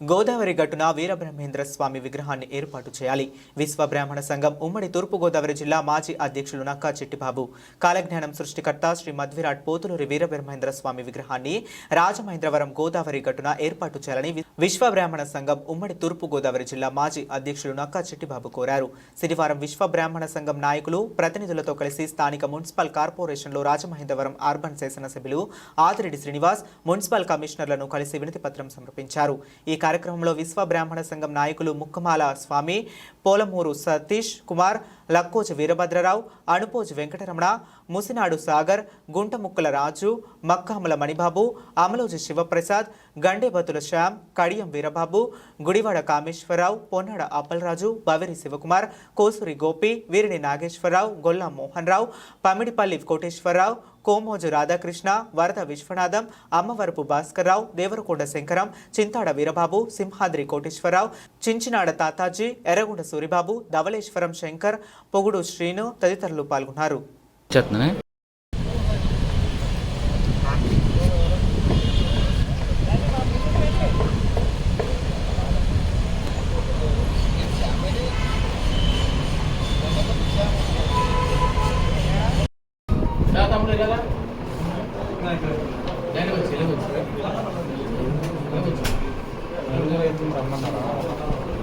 గోదావరి గట్టున వీరబ్రహ్మేంద్ర స్వామి విగ్రహాన్ని ఏర్పాటు చేయాలి. విశ్వ బ్రాహ్మణ సంఘం ఉమ్మడి తూర్పుగోదావరి జిల్లా మాజీ అధ్యక్షులు నక్కా చెట్టిబాబు. కాలజ్ఞానం సృష్టికర్త శ్రీ మధ్విరాట్ పోతులూరి వీరబ్రహ్మేంద్ర స్వామి విగ్రహాన్ని రాజమహేంద్రవరం గోదావరి గట్టున ఏర్పాటు చేయాలని విశ్వ బ్రాహ్మణ సంఘం ఉమ్మడి తూర్పుగోదావరి జిల్లా మాజీ అధ్యక్షులు నక్కా చెట్టిబాబు కోరారు. శనివారం విశ్వ బ్రాహ్మణ సంఘం నాయకులు ప్రతినిధులతో కలిసి స్థానిక మున్సిపల్ కార్పొరేషన్లో రాజమహేంద్రవరం అర్బన్ శాసనసభ్యులు ఆదిరెడ్డి శ్రీనివాస్ మున్సిపల్ కమిషనర్లను కలిసి వినతి పత్రం సమర్పించారు. ఈ కార్యక్రమంలో విశ్వ బ్రాహ్మణ సంఘం నాయకులు ముక్కమాల స్వామి పోలమూరు సతీష్ కుమార్ లక్కోజు వీరభద్రరావు అణుపోజ్ వెంకటరమణ ముసినాడు సాగర్ గుంటముక్కల రాజు మక్కాముల మణిబాబు అమలోజు శివప్రసాద్ గండేబతుల శ్యామ్ కడియం వీరబాబు గుడివాడ కామేశ్వరరావు పొన్నాడ అప్పలరాజు బవేరి శివకుమార్ కోసూరి గోపి వీరిని నాగేశ్వరరావు గొల్ల మోహన్ రావు పమిడిపల్లి కోటేశ్వరరావు కోమోజు రాధాకృష్ణ వరద విశ్వనాథం అమ్మవరపు భాస్కర్రావు దేవరకొండ శంకరం చింతాడ వీరబాబు సింహాద్రి కోటేశ్వరరావు చించినాడ తాతాజీ ఎర్రగొండ సూరిబాబు ధవళేశ్వరం శంకర్ పొగుడు శ్రీను తదితరులు పాల్గొన్నారు.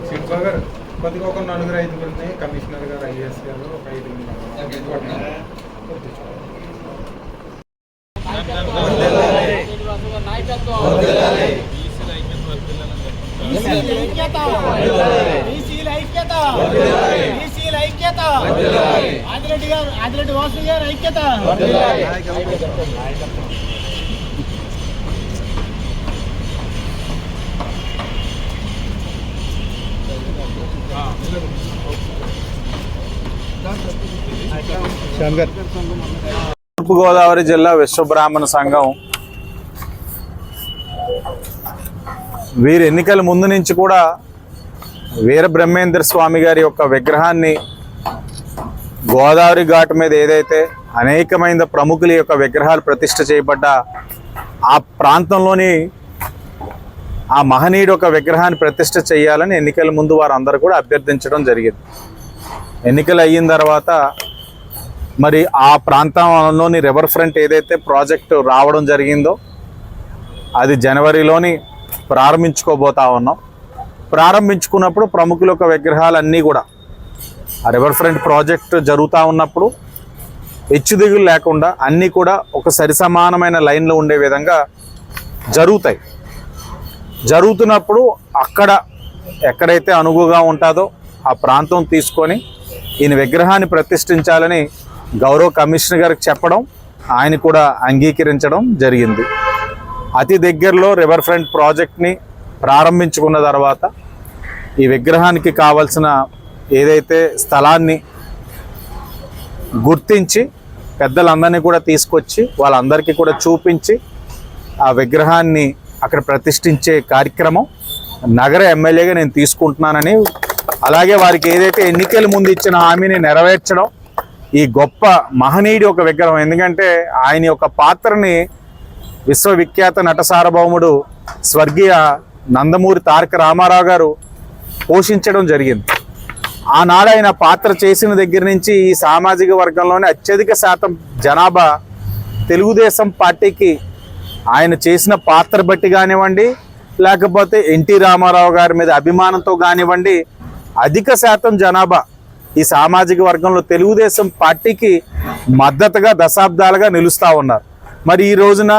శిల్ప గారు కొద్దిగా ఒక నలుగురు ఐదుగురిని కమిషనర్ గారు ఐఏఎస్ గారు ఒక ఐదుగురు బీసీల ఐక్యత. తూర్పుగోదావరి జిల్లా విశ్వబ్రాహ్మణ సంఘం. వీరి ఎన్నికల ముందు నుంచి కూడా వీర బ్రహ్మేంద్ర స్వామి గారి యొక్క విగ్రహాన్ని గోదావరి ఘాట్ మీద ఏదైతే అనేకమైన ప్రముఖుల యొక్క విగ్రహాలు ప్రతిష్ఠ చేయబడ్డ ఆ ప్రాంతంలోని ఆ మహనీయుడు ఒక విగ్రహాన్ని ప్రతిష్ట చేయాలని ఎన్నికల ముందు వారందరూ కూడా అభ్యర్థించడం జరిగింది. ఎన్నికలు అయిన తర్వాత మరి ఆ ప్రాంతంలోని రివర్ ఫ్రంట్ ఏదైతే ప్రాజెక్టు రావడం జరిగిందో అది జనవరిలోని ప్రారంభించుకోబోతా ఉన్నాం. ప్రారంభించుకున్నప్పుడు ప్రముఖుల యొక్క విగ్రహాలన్నీ కూడా ఆ రివర్ ఫ్రంట్ ప్రాజెక్ట్ జరుగుతూ ఉన్నప్పుడు హెచ్చుదిగులు లేకుండా అన్నీ కూడా ఒక సరిసమానమైన లైన్లో ఉండే విధంగా జరుగుతాయి. జరుగుతున్నప్పుడు అక్కడ ఎక్కడైతే అనువుగా ఉంటుందో ఆ ప్రాంతం తీసుకొని ఈయన విగ్రహాన్ని ప్రతిష్ఠించాలని గౌరవ కమిషనర్ గారికి చెప్పడం ఆయన కూడా అంగీకరించడం జరిగింది. అతి దగ్గరలో రివర్ ఫ్రంట్ ప్రాజెక్ట్ని ప్రారంభించుకున్న తర్వాత ఈ విగ్రహానికి కావలసిన ఏదైతే స్థలాన్ని గుర్తించి పెద్దలందరినీ కూడా తీసుకొచ్చి వాళ్ళందరికీ కూడా చూపించి ఆ విగ్రహాన్ని అక్కడ ప్రతిష్ఠించే కార్యక్రమం నగర ఎమ్మెల్యేగా నేను తీసుకుంటున్నానని అలాగే వారికి ఏదైతే ఎన్నికల ముందు ఇచ్చిన హామీని నెరవేర్చడం ఈ గొప్ప మహనీయుడి ఒక విగ్రహం. ఎందుకంటే ఆయన యొక్క పాత్రని విశ్వవిఖ్యాత నట సార్వభౌముడు స్వర్గీయ నందమూరి తారక రామారావు గారు పోషించడం జరిగింది. ఆనాడు ఆయన పాత్ర చేసిన దగ్గర నుంచి ఈ సామాజిక వర్గంలోనే అత్యధిక శాతం జనాభా తెలుగుదేశం పార్టీకి ఆయన చేసిన పాత్ర బట్టి కానివ్వండి లేకపోతే ఎన్టీ రామారావు గారి మీద అభిమానంతో కానివ్వండి అధిక శాతం జనాభా ఈ సామాజిక వర్గంలో తెలుగుదేశం పార్టీకి మద్దతుగా దశాబ్దాలుగా నిలుస్తూ ఉన్నారు. మరి ఈ రోజున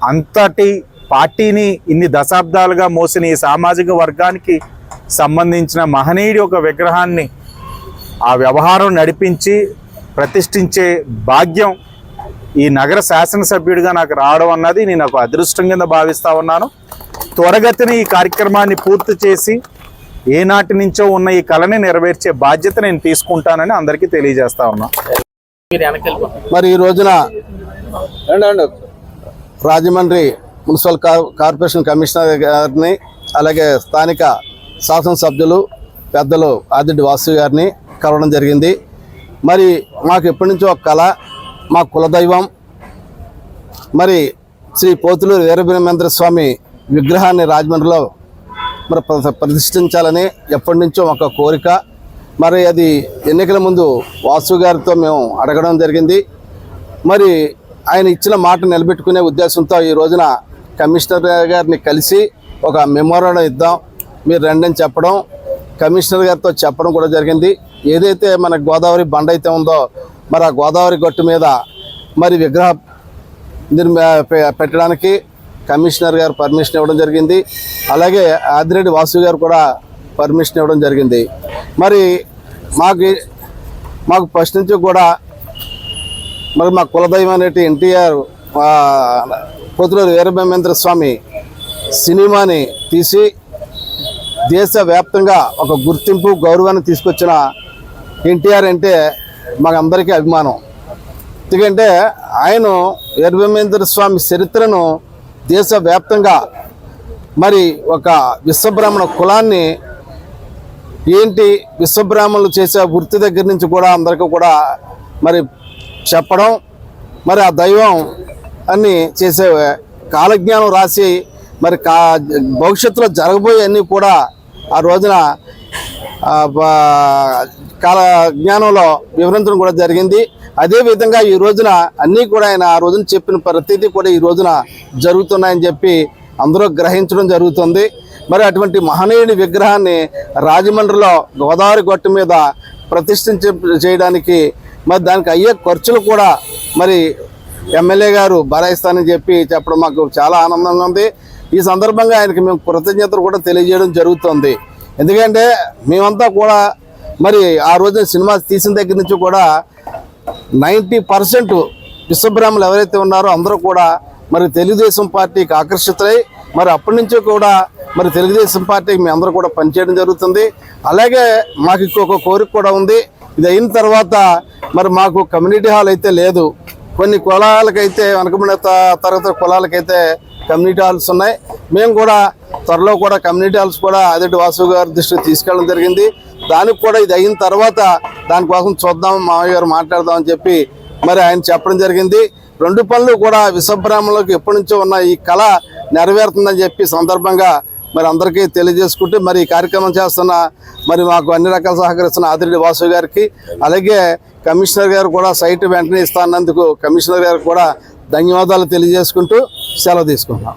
అంతటి పార్టీని ఇన్ని దశాబ్దాలుగా మోసిన ఈ సామాజిక వర్గానికి సంబంధించిన మహనీయుడి ఒక విగ్రహాన్ని ఆ వ్యవహారం నడిపించి ప్రతిష్ఠించే భాగ్యం ఈ నగర శాసనసభ్యుడిగా నాకు రావడం అన్నది నేను ఒక అదృష్టం కింద భావిస్తా ఉన్నాను. త్వరగతిన ఈ కార్యక్రమాన్ని పూర్తి చేసి ఏనాటి నుంచో ఉన్న ఈ కళని నెరవేర్చే బాధ్యత నేను తీసుకుంటానని అందరికీ తెలియజేస్తా ఉన్నా. మరి ఈ రోజున Rajahmundry municipal car corporation commissioner గారిని అలాగే స్థానిక శాసనసభ్యులు పెద్దలు ఆదిరెడ్డి వాసు గారిని కలవడం జరిగింది. మరి మాకు ఎప్పటి నుంచో ఒక కళ మా కులదైవం. మరి శ్రీ పోతులూరు వీరభీరమేంద్ర స్వామి విగ్రహాన్ని రాజమండ్రిలో మరి ప్ర- ప్రతిష్ఠించాలని ఎప్పటి నుంచో ఒక కోరిక. మరి అది ఎన్నికల ముందు వాసు గారితో మేము అడగడం జరిగింది. మరి ఆయన ఇచ్చిన మాట నిలబెట్టుకునే ఉద్దేశంతో ఈ రోజున కమిషనర్ గారిని కలిసి ఒక మెమోరాండం ఇద్దాం. మీరు రండి అని చెప్పడం కమిషనర్ గారితో చెప్పడం కూడా జరిగింది. ఏదైతే మన గోదావరి బండ అయితే ఉందో మరి ఆ గోదావరి గట్టు మీద మరి విగ్రహ పె- పెట్టడానికి కమిషనర్ గారు పర్మిషన్ ఇవ్వడం జరిగింది. అలాగే ఆదిరెడ్డి వాసు గారు కూడా పర్మిషన్ ఇవ్వడం జరిగింది. మరి మాకు మాకు ఫస్ట్ నుంచి కూడా మరి మా కులదైవం అనేటి ఎన్టీఆర్ పోతులూరు వీరబ్రహ్మేంద్ర స్వామి సినిమాని తీసి దేశవ్యాప్తంగా ఒక గుర్తింపు గౌరవాన్ని తీసుకొచ్చిన ఎన్టీఆర్ అంటే మాకందరికీ అభిమానం. ఎందుకంటే ఆయన వీరబ్రహ్మేంద్ర స్వామి చరిత్రను దేశవ్యాప్తంగా మరి ఒక విశ్వబ్రాహ్మణ కులాన్ని ఏంటి విశ్వబ్రాహ్మణులు చేసే వృత్తి దగ్గర నుంచి కూడా అందరికీ కూడా మరి చెప్పడం మరి ఆ దైవం అన్ని చేసే కాలజ్ఞానం రాసి మరి కా భవిష్యత్తులో జరగబోయే అన్నీ కూడా ఆ రోజున కాల జ్ఞానంలో వివరించడం కూడా జరిగింది. అదే విధంగా ఈ రోజున అన్నీ కూడా ఆయన ఆ రోజున చెప్పిన ప్రతిదీ కూడా ఈ రోజున జరుగుతున్నాయని చెప్పి అందరూ గ్రహించడం జరుగుతుంది. మరి అటువంటి మహనీయుని విగ్రహాన్ని రాజమండ్రిలో గోదావరి గట్టు మీద ప్రతిష్ఠించ చేయడానికి మరి దానికి అయ్యే ఖర్చులు కూడా మరి ఎమ్మెల్యే గారు భరాయిస్తానని చెప్పి చెప్పడం మాకు చాలా ఆనందంగా ఉంది. ఈ సందర్భంగా ఆయనకి మేము కృతజ్ఞతలు కూడా తెలియజేయడం జరుగుతుంది. ఎందుకంటే మేమంతా కూడా మరి ఆ రోజున సినిమా తీసిన దగ్గర నుంచి కూడా నైంటీ పర్సెంట్ విశ్వబ్రాహ్మణులు ఎవరైతే ఉన్నారో అందరూ కూడా మరి తెలుగుదేశం పార్టీకి ఆకర్షితులై మరి అప్పటి నుంచి కూడా మరి తెలుగుదేశం పార్టీకి మేము అందరూ కూడా పనిచేయడం జరుగుతుంది. అలాగే మాకు ఇంకొక కోరిక కూడా ఉంది. ఇది అయిన తర్వాత మరి మాకు కమ్యూనిటీ హాల్ అయితే లేదు. కొన్ని కులాలకైతే వెనకబడిన త- తరగతి కులాలకైతే కమ్యూనిటీ హాల్స్ ఉన్నాయి. మేము కూడా త్వరలో కూడా కమ్యూనిటీ హాల్స్ కూడా అదేటి వాసు గారి దృష్టికి తీసుకెళ్ళడం జరిగింది. దానికి కూడా ఇది అయిన తర్వాత దానికోసం చూద్దాం మామయ్య గారు మాట్లాడదామని చెప్పి మరి ఆయన చెప్పడం జరిగింది. రెండు పనులు కూడా విశ్వబ్రాహ్మణులకు ఎప్పటి నుంచో ఉన్న ఈ కళ నెరవేరుతుందని చెప్పి సందర్భంగా మరి అందరికీ తెలియజేసుకుంటూ మరి ఈ కార్యక్రమం చేస్తున్న మరి మాకు అన్ని రకాల సహకరిస్తున్న ఆదిరెడ్డి వాసు గారికి అలాగే కమిషనర్ గారు కూడా సైట్ వెంటనే ఇస్తానందుకు కమిషనర్ గారికి కూడా ధన్యవాదాలు తెలియజేసుకుంటూ సెలవు తీసుకుంటున్నాం.